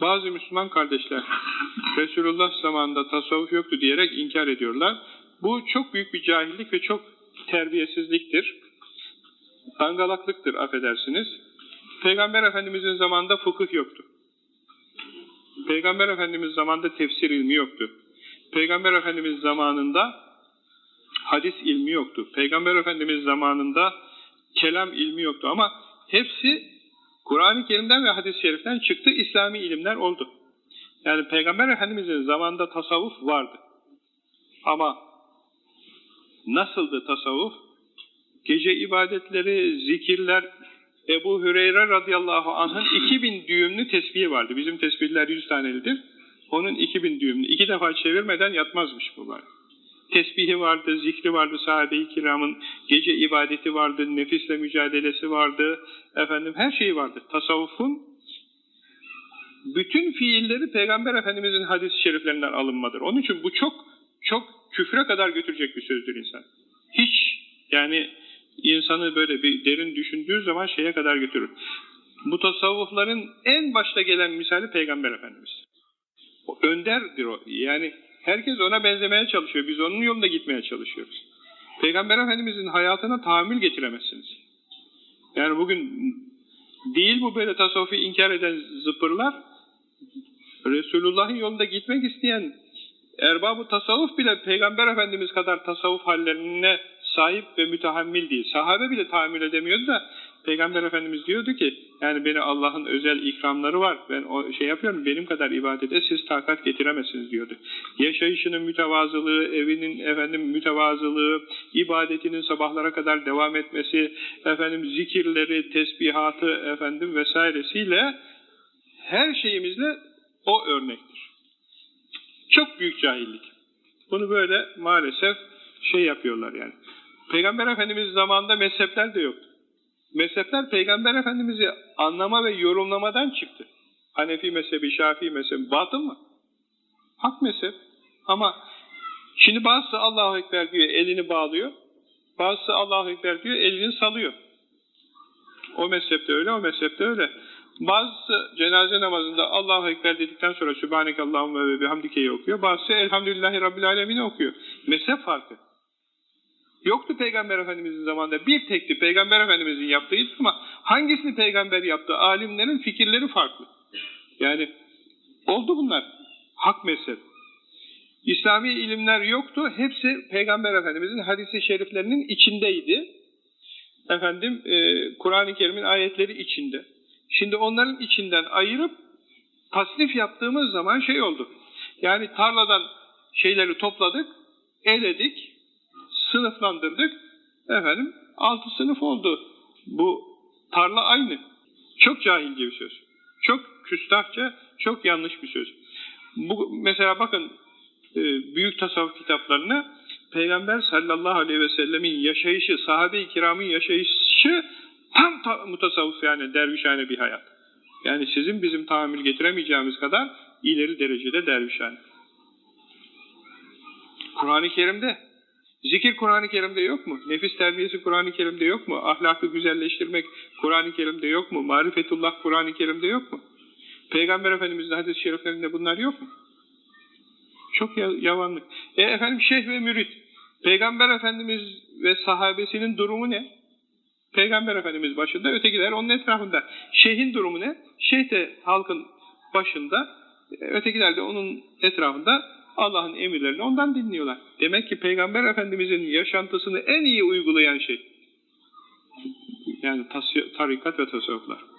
Bazı Müslüman kardeşler Resulullah zamanında tasavvuf yoktu diyerek inkar ediyorlar. Bu çok büyük bir cahillik ve çok terbiyesizliktir. Dangalaklıktır affedersiniz. Peygamber Efendimizin zamanında fıkıh yoktu. Peygamber Efendimiz zamanında tefsir ilmi yoktu. Peygamber Efendimiz zamanında hadis ilmi yoktu. Peygamber Efendimiz zamanında kelam ilmi yoktu ama hepsi Kur'an-ı Kerim'den ve hadis-i şeriften çıktı, İslami ilimler oldu. Yani Peygamber Efendimiz'in zamanında tasavvuf vardı. Ama nasıldı tasavvuf? Gece ibadetleri, zikirler, Ebu Hüreyre radıyallahu anh'ın 2000 düğümlü tesbihi vardı. Bizim tesbihler 100 tanelidir. Onun 2000 düğümlü. İki defa çevirmeden yatmazmış bu. Tesbihi vardı, zikri vardı, sahabe-i kiramın gece ibadeti vardı, nefisle mücadelesi vardı, efendim her şeyi vardı. Tasavvufun bütün fiilleri Peygamber Efendimizin hadis-i şeriflerinden alınmadır. Onun için bu çok çok küfre kadar götürecek bir sözdür insan. Hiç yani insanı böyle bir derin düşündüğü zaman şeye kadar götürür. Bu tasavvufların en başta gelen misali Peygamber Efendimiz. O önderdir o. Yani herkes ona benzemeye çalışıyor. Biz onun yolunda gitmeye çalışıyoruz. Peygamber Efendimizin hayatına tahammül getiremezsiniz. Yani bugün değil bu böyle tasavvufu inkar eden zıpırlar, Resulullah'ın yolunda gitmek isteyen erbab tasavvuf bile Peygamber Efendimiz kadar tasavvuf hallerine sahip ve mütehammil değil. Sahabe bile tahammül edemiyordu da Peygamber Efendimiz diyordu ki yani beni Allah'ın özel ikramları var. Ben o şey yapıyorum benim kadar ibadete siz takat getiremezsiniz diyordu. Yaşayışının mütevazılığı, evinin efendim mütevazılığı, ibadetinin sabahlara kadar devam etmesi, efendim zikirleri, tesbihatı efendim vesairesiyle her şeyimizle o örnektir. Çok büyük cahillik. Bunu böyle maalesef şey yapıyorlar yani. Peygamber Efendimiz zamanında mezhepler de yoktu. Mezhepler Peygamber Efendimiz'i anlama ve yorumlamadan çıktı. Hanefi mezhebi, Şafii mezhebi batıl mı? Hak mezhep. Ama şimdi bazısı Allahu Ekber diyor, elini bağlıyor. Bazısı Allahu Ekber diyor, elini salıyor. O mezhepte öyle, o mezhepte öyle. Bazısı cenaze namazında Allahu Ekber dedikten sonra Sübhanekallahümme ve bihamdikeyi okuyor. Bazısı Elhamdülillahi Rabbil Alemin'i okuyor. Mezhep farkı. Yoktu Peygamber Efendimiz'in zamanında. Bir tekti Peygamber Efendimiz'in yaptığıydı ama hangisini peygamber yaptı? Alimlerin fikirleri farklı. Yani oldu bunlar. Hak mezhep. İslami ilimler yoktu. Hepsi Peygamber Efendimiz'in hadisi şeriflerinin içindeydi. Efendim e, Kur'an-ı Kerim'in ayetleri içinde. Şimdi onların içinden ayırıp tasnif yaptığımız zaman şey oldu. Yani tarladan şeyleri topladık, eledik, sınıflandırdık. Efendim altı sınıf oldu. Bu tarla aynı. Çok cahilce bir söz. Çok küstahça, çok yanlış bir söz. Bu mesela bakın e, büyük tasavvuf kitaplarına Peygamber sallallahu aleyhi ve sellemin yaşayışı, sahabe-i kiramın yaşayışı tam ta, mutasavvuf yani dervişhane bir hayat. Yani sizin bizim tahammül getiremeyeceğimiz kadar ileri derecede dervişhane. Kur'an-ı Kerim'de Zikir Kur'an-ı Kerim'de yok mu? Nefis terbiyesi Kur'an-ı Kerim'de yok mu? Ahlakı güzelleştirmek Kur'an-ı Kerim'de yok mu? Marifetullah Kur'an-ı Kerim'de yok mu? Peygamber Efendimiz'in hadis-i şeriflerinde bunlar yok mu? Çok yavanlık. E efendim şeyh ve mürit. Peygamber Efendimiz ve sahabesinin durumu ne? Peygamber Efendimiz başında, ötekiler onun etrafında. Şeyhin durumu ne? Şeyh de halkın başında, ötekiler de onun etrafında Allah'ın emirlerini ondan dinliyorlar. Demek ki Peygamber Efendimizin yaşantısını en iyi uygulayan şey yani tarikat ve tasavvuflar.